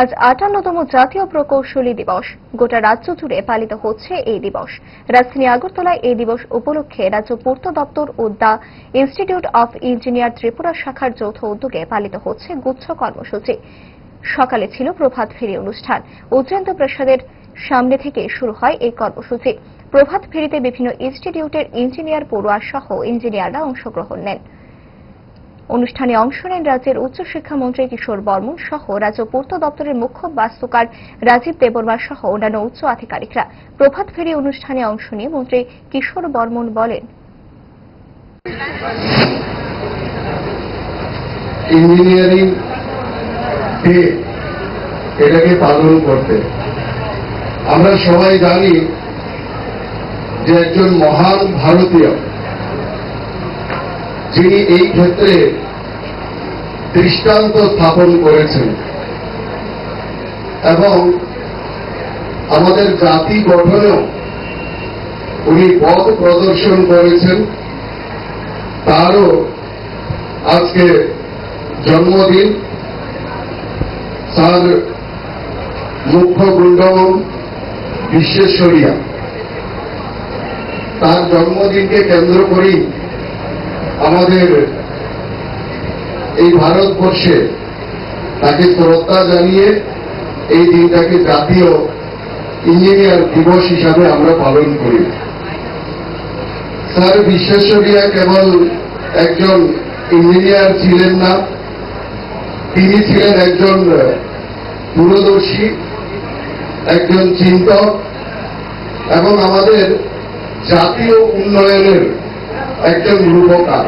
আজ আটান্নতম জাতীয় প্রকৌশলী দিবস। গোটা রাজ্য জুড়ে পালিত হচ্ছে এই দিবস। রাজধানী আগরতলায় এই দিবস উপলক্ষে রাজ্য পূর্ত দপ্তর ও the institute of engineer Tripura শাখার যৌথ উদ্যোগে পালিত হচ্ছে গুচ্ছ কর্মসূচি। সকালে ছিল প্রভাত ফেরি অনুষ্ঠান। উজ্জয়ন্ত প্রসাদের সামনে থেকে শুরু হয় এই কর্মসূচি। প্রভাত ফেরিতে বিভিন্ন ইনস্টিটিউটের ইঞ্জিনিয়ার পড়ুয়া সহ ইঞ্জিনিয়াররা অংশগ্রহণ নেন। অনুষ্ঠানে অংশ নেন রাজ্যের উচ্চশিক্ষামন্ত্রী কিশোর বর্মন সহ রাজ্য পূর্ত দপ্তরের মুখ্য বাস্তুকার রাজীব দেববর্মা সহ অন্যান্য উচ্চ আধিকারিকরা। প্রভাত ফেরি অনুষ্ঠানে অংশ নিয়ে মন্ত্রী কিশোর বর্মন বলেন, ইঞ্জিনিয়ারিং এটাকে পালন করতে। আমরা সবাই জানি যে একজন মহান ভারতীয় যিনি এই ক্ষেত্রে দৃষ্টান্ত স্থাপন করেছেন এবং আমাদের জাতি গঠনেও উনি পথ প্রদর্শন করেছেন, তারও আজকে জন্মদিন। স্যার মুখ্য গুন্ডম বিশ্বেশ্বরিয়া। তার জন্মদিনকে কেন্দ্র করেই আমাদের এই ভারতবর্ষে তাকে শ্রদ্ধা জানিয়ে এই দিনটাকে জাতীয় ইঞ্জিনিয়ার দিবস হিসাবে আমরা পালন করি। স্যার বিশ্বেশ্বরিয়া কেবল একজন ইঞ্জিনিয়ার ছিলেন না, তিনি ছিলেন একজন দূরদর্শী, একজন চিন্তক এবং আমাদের জাতীয় উন্নয়নের একজন রূপকার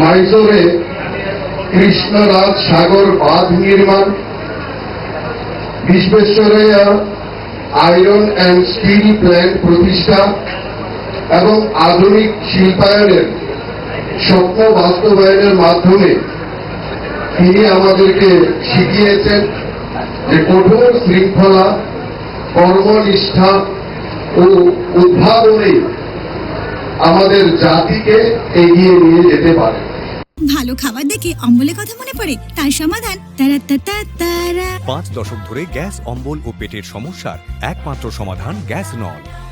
মাইজোরে কৃষ্ণরাজ সাগর বাঁধ নির্মাণ বিশ্বেশ্বরাইয়া আয়রন অ্যান্ড স্টিল প্ল্যান্ট প্রতিষ্ঠা এবং আধুনিক শিল্পায়নের, স্বপ্ন বাস্তবায়নের মাধ্যমে তিনি আমাদেরকে শিখিয়েছেন যে কঠোর শৃঙ্খলা, কর্মনিষ্ঠা ও উদ্ভাবনে আমাদের জাতিকে এগিয়ে নিয়ে যেতে পারে। ভালো খাবার দেখে অম্বলের কথা মনে পড়ে তার সমাধান। তারা পাঁচ দশক ধরে গ্যাস অম্বল ও পেটের সমস্যার একমাত্র সমাধান গ্যাস নল